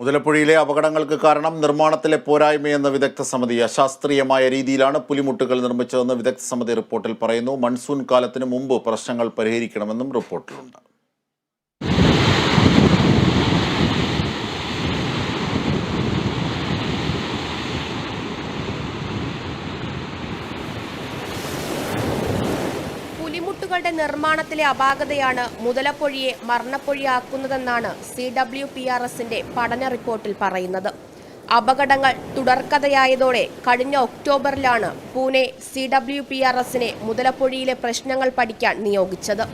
മുതലപ്പുഴയിലെ അപകടങ്ങൾക്ക് കാരണം നിർമ്മാണത്തിലെ പോരായ്മയെന്ന വിദഗ്ധ സമിതി അശാസ്ത്രീയമായ രീതിയിലാണ് പുലിമുട്ടുകൾ നിർമ്മിച്ചതെന്ന് വിദഗ്ധ സമിതി റിപ്പോർട്ടിൽ പറയുന്നു. മൺസൂൺ കാലത്തിന് മുമ്പ് പ്രശ്നങ്ങൾ പരിഹരിക്കണമെന്നും റിപ്പോർട്ടിലുണ്ട്. പുലിമുട്ടുകളുടെ നിർമ്മാണത്തിലെ അപാകതയാണ് മുതലപ്പൊഴിയെ മരണപ്പൊഴിയാക്കുന്നതെന്നാണ് സി ഡബ്ല്യു പി ആർ എസിന്റെ പഠന റിപ്പോർട്ടിൽ പറയുന്നത്. അപകടങ്ങൾ തുടർക്കഥയായതോടെ കഴിഞ്ഞ ഒക്ടോബറിലാണ് Pune C W P R എസിനെ മുതലപ്പൊഴിയിലെ പ്രശ്നങ്ങൾ പഠിക്കാൻ നിയോഗിച്ചത്.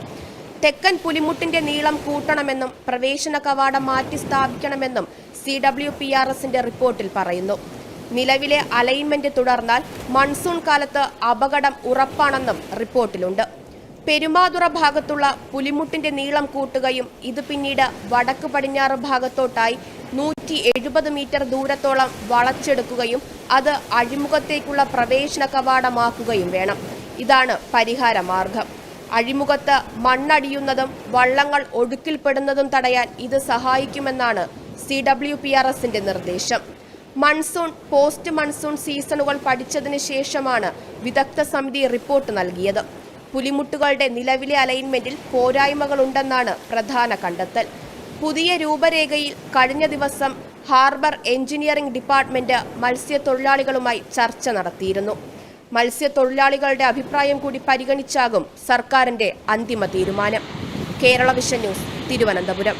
തെക്കൻ പുലിമുട്ടിന്റെ നീളം കൂട്ടണമെന്നും പ്രവേശന കവാടം മാറ്റി സ്ഥാപിക്കണമെന്നും സി ഡബ്ല്യു പി ആർ എസിന്റെ റിപ്പോർട്ടിൽ പറയുന്നു. നിലവിലെ അലൈൻമെന്റ് തുടർന്നാൽ മൺസൂൺ കാലത്ത് അപകടം ഉറപ്പാണെന്നും റിപ്പോർട്ടിലുണ്ട്. പെരുമാതുറ ഭാഗത്തുള്ള പുലിമുട്ടിന്റെ നീളം കൂട്ടുകയും ഇത് പിന്നീട് വടക്ക് പടിഞ്ഞാറ് ഭാഗത്തോട്ടായി നൂറ്റി എഴുപത് മീറ്റർ ദൂരത്തോളം വളച്ചെടുക്കുകയും അത് അഴിമുഖത്തേക്കുള്ള പ്രവേശന കവാടമാക്കുകയും വേണം. ഇതാണ് പരിഹാര മാർഗം അഴിമുഖത്ത് മണ്ണടിയുന്നതും വള്ളങ്ങൾ ഒഴുക്കിൽപ്പെടുന്നതും തടയാൻ ഇത് സഹായിക്കുമെന്നാണ് സി ഡബ്ല്യു പി ആർ എസിന്റെ നിർദ്ദേശം. മൺസൂൺ പോസ്റ്റ് മൺസൂൺ സീസണുകൾ പഠിച്ചതിന് ശേഷമാണ് വിദഗ്ധ സമിതി റിപ്പോർട്ട് നൽകിയത്. പുലിമുട്ടുകളുടെ നിലവിലെ അലൈൻമെന്റിൽ പോരായ്മകളുണ്ടെന്നാണ് പ്രധാന കണ്ടെത്തൽ. പുതിയ രൂപരേഖയിൽ കഴിഞ്ഞ ദിവസം ഹാർബർ എഞ്ചിനീയറിംഗ് ഡിപ്പാർട്ട്മെന്റ് മത്സ്യത്തൊഴിലാളികളുമായി ചർച്ച നടത്തിയിരുന്നു. മത്സ്യത്തൊഴിലാളികളുടെ അഭിപ്രായം കൂടി പരിഗണിച്ചാകും സർക്കാരിന്റെ അന്തിമ തീരുമാനം. Kerala vision news Thiruvananthapuram.